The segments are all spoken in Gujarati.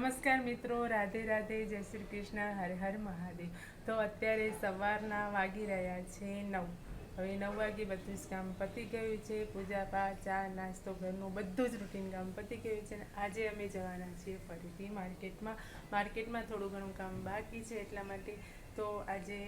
નમસ્કાર મિત્રો, રાધે રાધે, જય શ્રી કૃષ્ણ, હર હર મહાદેવ. તો અત્યારે સવારના વાગી રહ્યા છે નવ. હવે નવ વાગે બધું જ કામ પતી ગયું છે, પૂજા પાઠ, ચા, નાસ્તો, ઘરનું બધું જ રૂટીન કામ પતી ગયું છે અને આજે અમે જવાના છીએ ફરીથી માર્કેટમાં. માર્કેટમાં થોડું ઘણું કામ બાકી છે એટલા માટે તો આજે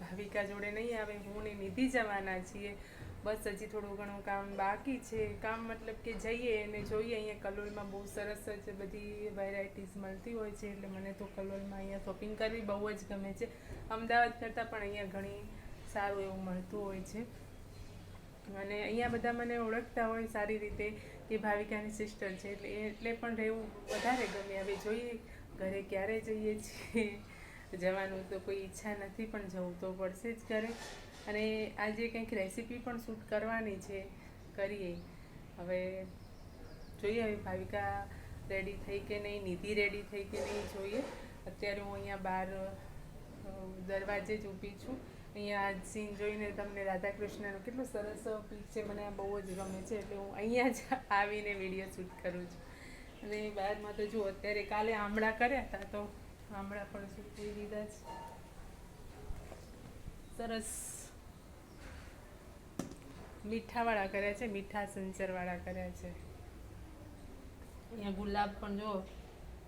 ભાવિકા જોડે નહીં આવે, હું ને નિધિ જવાના છીએ. બસ હજી થોડું ઘણું કામ બાકી છે. કામ મતલબ કે જઈએ અને જોઈએ. અહીંયા કલોલમાં બહુ સરસ જ બધી વેરાયટીઝ મળતી હોય છે. એટલે મને તો કલોલમાં અહીંયા શોપિંગ કરવી બહુ જ ગમે છે. અમદાવાદ કરતાં પણ અહીંયા ઘણી સારું એવું મળતું હોય છે. અને અહીંયા બધા મને ઓળખતા હોય સારી રીતે કે ભાવિકાની સિસ્ટર છે. એટલે એટલે પણ રહેવું વધારે ગમે. હવે જોઈએ ઘરે ક્યારે જઈએ છીએ. જવાનું તો કોઈ ઈચ્છા નથી, પણ જવું તો પડશે જ ઘરે. અને આજે કંઈક રેસીપી પણ શૂટ કરવાની છે, કરીએ. હવે જોઈએ હવે ભાવિકા રેડી થઈ કે નહીં, નિધિ રેડી થઈ કે નહીં જોઈએ. અત્યારે હું અહીંયા બહાર દરવાજે જ ઊભી છું. અહીંયા સીન જોઈને તમને રાધાકૃષ્ણનો કેટલું સરસ પીક છે, મને આ બહુ જ ગમે છે, એટલે હું અહીંયા જ આવીને વીડિયો શૂટ કરું છું. અને બહારમાં તો જુઓ, અત્યારે કાલે આમળા કર્યા હતા, તો આમળા પણ શૂટ કરી દીધા છે. સરસ. મીઠાવાળા કર્યા છે, મીઠા સંચરવાળા કર્યા છે. અહીંયા ગુલાબ પણ જો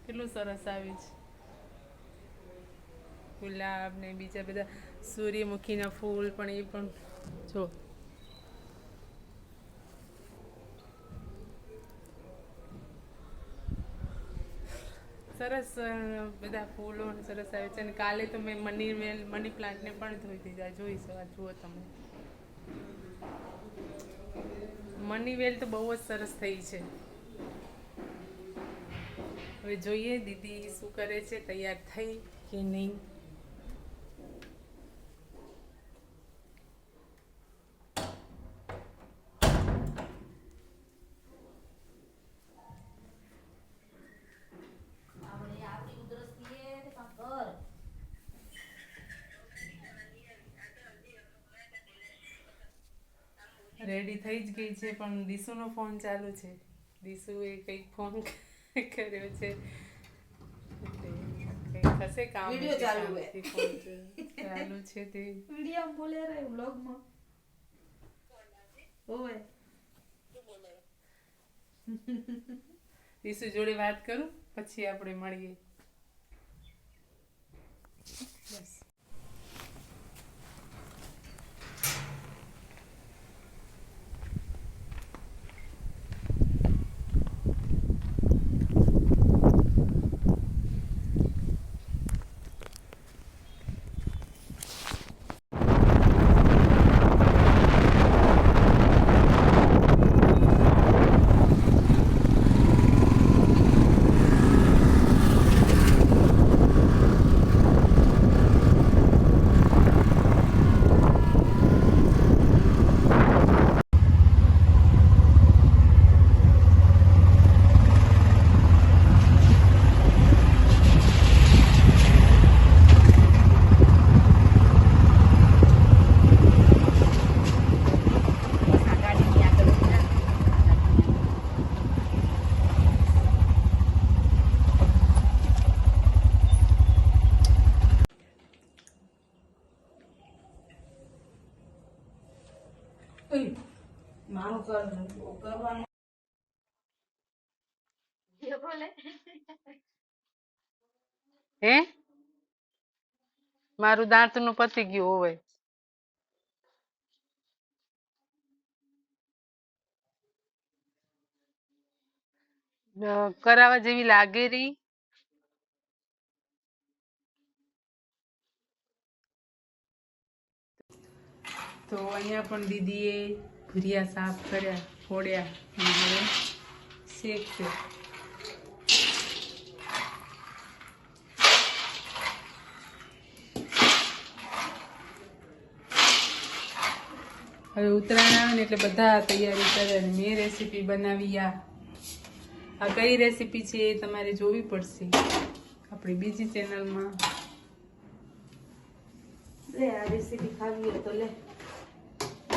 કેટલું સરસ આવ્યું છે. ગુલાબ ને બીજા બધા સૂર્યમુખીના ફૂલ પણ એ પણ જો સરસ બધા ફૂલો સરસ આવે છે. અને કાલે તો મેં મની મની પ્લાન્ટને પણ ધોઈ દીધા. જોઈ શકો જુઓ તમે. મની વેલ તો બહુ જ સરસ થઈ છે. હવે જોઈએ દીદી શું કરે છે, તૈયાર થઈ કે નહીં આપણે આપણી ઉધરસથી એ તે કામ કર રેડી થઈ જ ગઈ છે પણ દીશુનો ફોન ચાલુ છે. દીશુએ કંઈક ફોન કર્યો છે. થશે કામ વિડિયો ચાલુ છે. ચાલુ છે તે. વિડિયો બોલે રે વ્લોગમાં ઓય દીશુ જોડે વાત કરું? પછી આપણે મળીએ. મારું કરવાનું. હે? મારું દાંતનું પતી ગયું હોય. કરાવવા જેવી લાગે રહી તો અહીંયા પણ દીદીએ ભૂરિયા સાફ કર્યા, ફોડ્યા અને હવે શેકશે હવે ઉત્તરાયણ આવે ને એટલે બધા તૈયારી કરે મેં રેસીપી બનાવી આ. આ કઈ રેસીપી છે એ તમારે જોવી પડશે આપણી બીજી ચેનલમાં લે, આ રેસીપી ખાવી તો લે.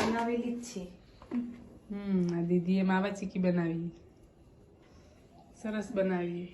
બનાવેલી જ છે. હમ આ દીદીએ માવા ચીકી બનાવી. સરસ બનાવી.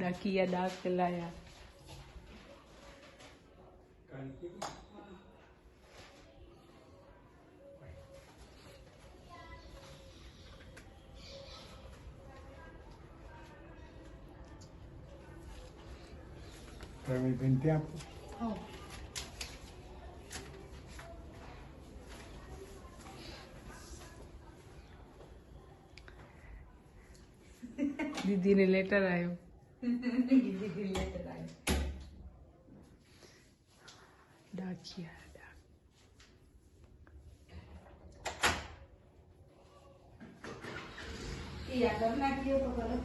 daki ya daki lah ya Pero me inventé a... Oh. દીદીને લેટર આવ્યો દીદી લેટર આવ્યો ડાકિયા ડાક એ આ ઘરના કયો તો કરો